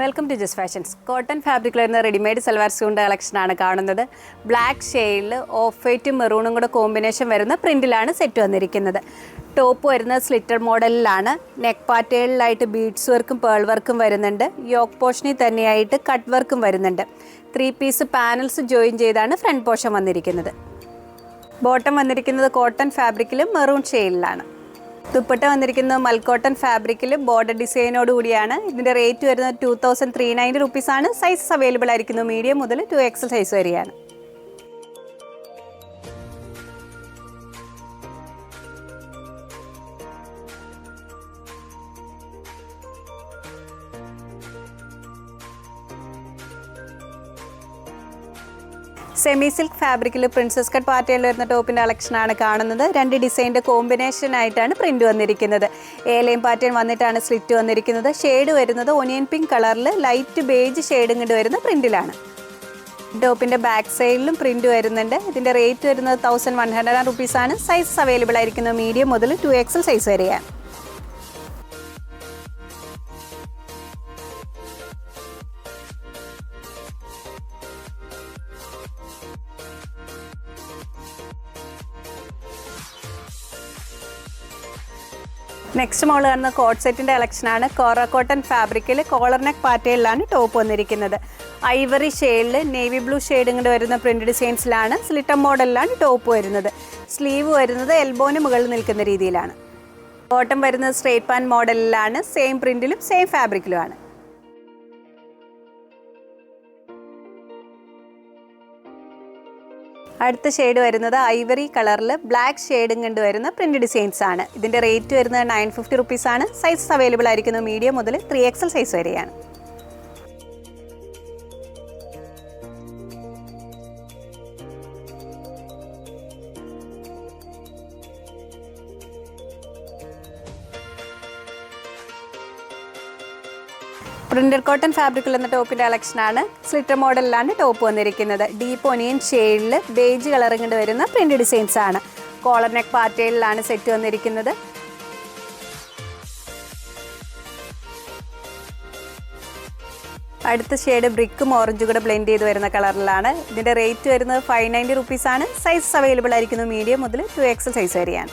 Welcome to Jas fashions cotton ഫാബ്രിക്കിൽ വരുന്ന readymade salwar സ്യൂണിന്റെ കളക്ഷനാണ് കാണുന്നത്. ബ്ലാക്ക് ഷെയ്ഡിൽ ഓഫ് വൈറ്റും മെറൂണും കൂടെ കോമ്പിനേഷൻ വരുന്ന പ്രിന്റിലാണ് സെറ്റ് വന്നിരിക്കുന്നത്. ടോപ്പ് വരുന്ന സ്ലിറ്റർ മോഡലിലാണ് നെക്ക് പാറ്റേണിലായിട്ട് ബീഡ്സ് വർക്കും പേൾ വർക്കും വരുന്നുണ്ട്. യോക്ക് പോർഷനിൽ തന്നെയായിട്ട് കട്ട് വർക്കും വരുന്നുണ്ട്. ത്രീ പീസ് പാനൽസ് ജോയിൻ ചെയ്താണ് ഫ്രണ്ട് പോഷൻ വന്നിരിക്കുന്നത്. ബോട്ടം വന്നിരിക്കുന്നത് കോട്ടൺ ഫാബ്രിക്കിലും മെറൂൺ ഷെയ്ഡിലാണ് ദുപ്പട്ട വന്നിരിക്കുന്നത് മൽക്കോട്ടൺ ഫാബ്രിക്കിൽ ബോർഡർ ഡിസൈനോട് കൂടിയാണ്. ഇതിന്റെ റേറ്റ് വരുന്നത് ടു തൗസൻഡ് ത്രീ നയന്റി റുപ്പീസാണ് സൈസസ് അവൈലബിൾ ആയിരിക്കുന്നു. മീഡിയം മുതൽ ടു എക്സൽ സൈസ് വരെയാണ്. സെമി സിൽക്ക് ഫാബ്രിക്കിൽ പ്രിൻസസ് കട്ട് പാറ്റേണിൽ വരുന്ന ടോപ്പിന്റെ കളക്ഷനാണ് കാണുന്നത്. രണ്ട് ഡിസൈന്റെ കോമ്പിനേഷൻ ആയിട്ടാണ് പ്രിന്റ് വന്നിരിക്കുന്നത്. ഏലയും പാറ്റേൺ വന്നിട്ടാണ് സ്ലിറ്റ് വന്നിരിക്കുന്നത്. ഷെയ്ഡ് വരുന്നത് ഒനിയൻ പിങ്ക് കളറിൽ ലൈറ്റ് ബേജ് ഷെയ്ഡും കൊണ്ട് വരുന്ന പ്രിന്റിലാണ് ടോപ്പിന്റെ ബാക്ക് സൈഡിലും പ്രിന്റ് വരുന്നുണ്ട്. ഇതിന്റെ റേറ്റ് വരുന്നത് തൗസൻഡ് വൺ ഹൺഡ്രഡ് റുപ്പീസാണ് സൈസ് അവൈലബിൾ ആയിരിക്കുന്നത് മീഡിയം മുതൽ ടു എക്സൽ സൈസ് വരെയാണ്. നെക്സ്റ്റ് മോൾ കാണുന്ന കോട്ട് സെറ്റിന്റെ കളക്ഷനാണ് കോറ കോട്ടൺ ഫാബ്രിക്കിൽ കോളർ നെക്ക് പാറ്റേണിലാണ് ടോപ്പ് വന്നിരിക്കുന്നത്. ഐവറി ഷെയ്ഡിൽ നേവി ബ്ലൂ ഷെയ്ഡും കൊണ്ട് വരുന്ന പ്രിന്റ് ഡിസൈൻസിലാണ് സ്ലിറ്റർ മോഡലിലാണ് ടോപ്പ് വരുന്നത്. സ്ലീവ് വരുന്നത് എൽബോന് മുകളിൽ നിൽക്കുന്ന രീതിയിലാണ്. ബോട്ടം വരുന്നത് സ്ട്രേറ്റ് പാൻ മോഡലിലാണ് സെയിം പ്രിന്റിലും സെയിം ഫാബ്രിക്കിലുമാണ് അടുത്ത ഷെയ്ഡ് വരുന്നത് ഐവറി കളറിൽ ബ്ലാക്ക് ഷെയ്ഡും കണ്ട് വരുന്ന പ്രിന്റ് ഡിസൈൻസ് ആണ്. ഇതിന്റെ റേറ്റ് വരുന്നത് നയൻ ഫിഫ്റ്റി റുപ്പീസ് ആണ്. സൈസ് അവൈലബിൾ ആയിരിക്കുന്നത് മീഡിയം മുതൽ ത്രീ എക്സൽ സൈസ് വരെയാണ്. പ്രിന്റഡ് കോട്ടൺ ഫാബ്രിക്കിൽ എന്ന ടോപ്പിന്റെ കളക്ഷനാണ് സ്ലിറ്റർ മോഡലിലാണ് ടോപ്പ് വന്നിരിക്കുന്നത്. ഡീപ്പ് ഒനിയൻ ഷെയ്ഡിൽ ബേജ് കളറിങ്ങിട്ട് വരുന്ന പ്രിന്റ് ഡിസൈൻസ് ആണ്. കോളർ നെക്ക് പാറ്റേണിലാണ് സെറ്റ് വന്നിരിക്കുന്നത്. അടുത്ത ഷെയ്ഡ് ബ്രിക്കും ഓറഞ്ചും കൂടെ ബ്ലെൻഡ് ചെയ്ത് വരുന്ന കളറിലാണ്. ഇതിന്റെ റേറ്റ് വരുന്നത് ഫൈവ് നയന്റി റുപ്പീസ് ആണ്. സൈസ് അവൈലബിൾ ആയിരിക്കുന്നു. മീഡിയം മുതൽ ടു എക്സൽ സൈസ് വരെയാണ്.